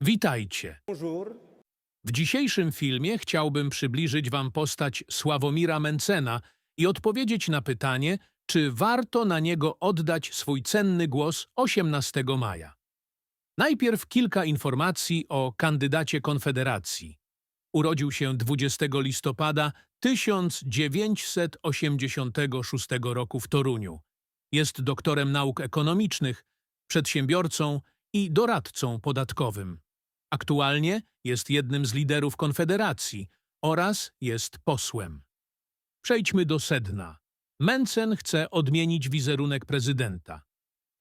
Witajcie. W dzisiejszym filmie chciałbym przybliżyć Wam postać Sławomira Mencena i odpowiedzieć na pytanie, czy warto na niego oddać swój cenny głos 18 maja. Najpierw kilka informacji o kandydacie Konfederacji. Urodził się 20 listopada 1986 roku w Toruniu. Jest doktorem nauk ekonomicznych, przedsiębiorcą i doradcą podatkowym. Aktualnie jest jednym z liderów Konfederacji oraz jest posłem. Przejdźmy do sedna. Mencen chce odmienić wizerunek prezydenta.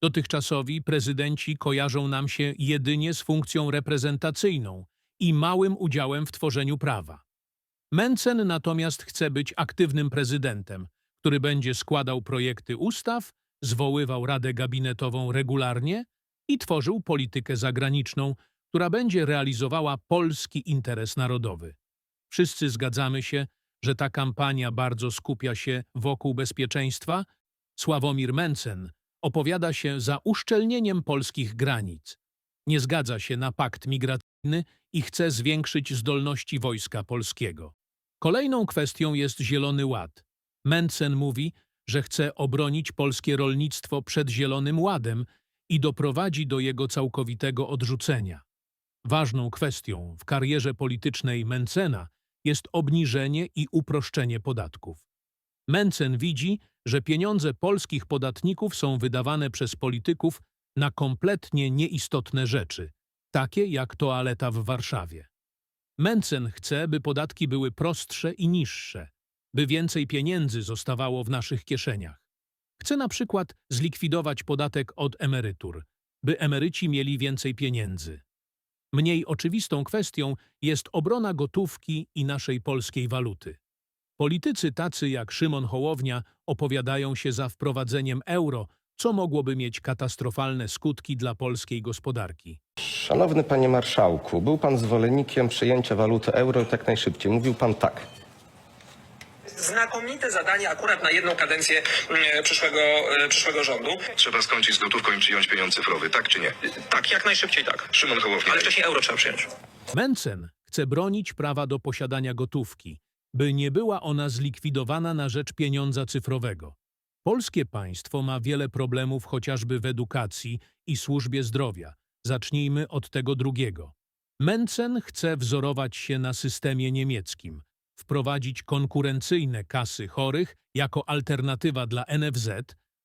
Dotychczasowi prezydenci kojarzą nam się jedynie z funkcją reprezentacyjną i małym udziałem w tworzeniu prawa. Mencen natomiast chce być aktywnym prezydentem, który będzie składał projekty ustaw, zwoływał Radę Gabinetową regularnie i tworzył politykę zagraniczną, która będzie realizowała polski interes narodowy. Wszyscy zgadzamy się, że ta kampania bardzo skupia się wokół bezpieczeństwa. Sławomir Mencen opowiada się za uszczelnieniem polskich granic. Nie zgadza się na pakt migracyjny i chce zwiększyć zdolności wojska polskiego. Kolejną kwestią jest Zielony Ład. Mencen mówi, że chce obronić polskie rolnictwo przed Zielonym Ładem i doprowadzi do jego całkowitego odrzucenia. Ważną kwestią w karierze politycznej Mencena jest obniżenie i uproszczenie podatków. Mencen widzi, że pieniądze polskich podatników są wydawane przez polityków na kompletnie nieistotne rzeczy, takie jak toaleta w Warszawie. Mencen chce, by podatki były prostsze i niższe, by więcej pieniędzy zostawało w naszych kieszeniach. Chce na przykład zlikwidować podatek od emerytur, by emeryci mieli więcej pieniędzy. Mniej oczywistą kwestią jest obrona gotówki i naszej polskiej waluty. Politycy tacy jak Szymon Hołownia opowiadają się za wprowadzeniem euro, co mogłoby mieć katastrofalne skutki dla polskiej gospodarki. Szanowny panie marszałku, był pan zwolennikiem przyjęcia waluty euro jak najszybciej. Mówił pan tak. Znakomite zadanie akurat na jedną kadencję mm, przyszłego, e, przyszłego rządu. Trzeba skończyć z gotówką i przyjąć pieniądz cyfrowy, tak czy nie? Tak, jak najszybciej tak. Szymon Hołownia. Ale wcześniej euro trzeba przyjąć. Mencen chce bronić prawa do posiadania gotówki, by nie była ona zlikwidowana na rzecz pieniądza cyfrowego. Polskie państwo ma wiele problemów chociażby w edukacji i służbie zdrowia. Zacznijmy od tego drugiego. Mencen chce wzorować się na systemie niemieckim, wprowadzić konkurencyjne kasy chorych jako alternatywa dla NFZ.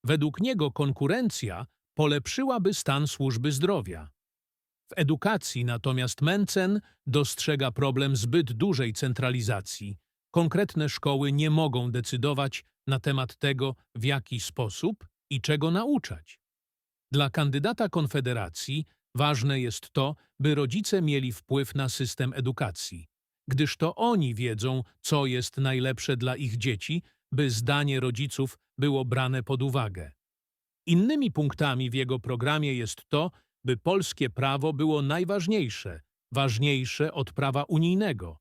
Według niego konkurencja polepszyłaby stan służby zdrowia. W edukacji natomiast Mencen dostrzega problem zbyt dużej centralizacji. Konkretne szkoły nie mogą decydować na temat tego, w jaki sposób i czego nauczać. Dla kandydata Konfederacji ważne jest to, by rodzice mieli wpływ na system edukacji, gdyż to oni wiedzą, co jest najlepsze dla ich dzieci, by zdanie rodziców było brane pod uwagę. Innymi punktami w jego programie jest to, by polskie prawo było najważniejsze, ważniejsze od prawa unijnego.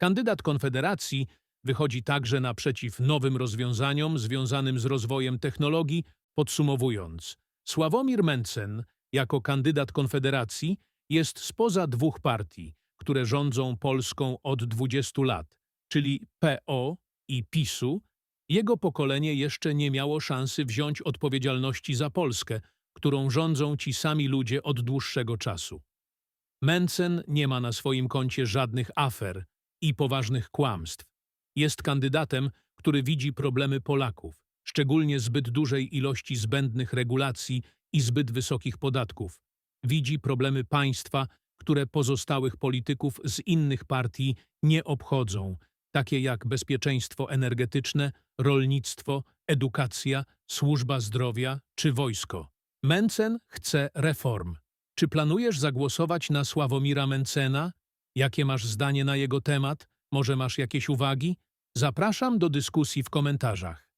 Kandydat Konfederacji wychodzi także naprzeciw nowym rozwiązaniom związanym z rozwojem technologii, podsumowując. Sławomir Mencen, jako kandydat Konfederacji, jest spoza dwóch partii, które rządzą Polską od 20 lat, czyli PO i PiSu. Jego pokolenie jeszcze nie miało szansy wziąć odpowiedzialności za Polskę, którą rządzą ci sami ludzie od dłuższego czasu. Mencen nie ma na swoim koncie żadnych afer i poważnych kłamstw. Jest kandydatem, który widzi problemy Polaków, szczególnie zbyt dużej ilości zbędnych regulacji i zbyt wysokich podatków. Widzi problemy państwa, które pozostałych polityków z innych partii nie obchodzą, takie jak bezpieczeństwo energetyczne, rolnictwo, edukacja, służba zdrowia czy wojsko. Mencen chce reform. Czy planujesz zagłosować na Sławomira Mencena? Jakie masz zdanie na jego temat? Może masz jakieś uwagi? Zapraszam do dyskusji w komentarzach.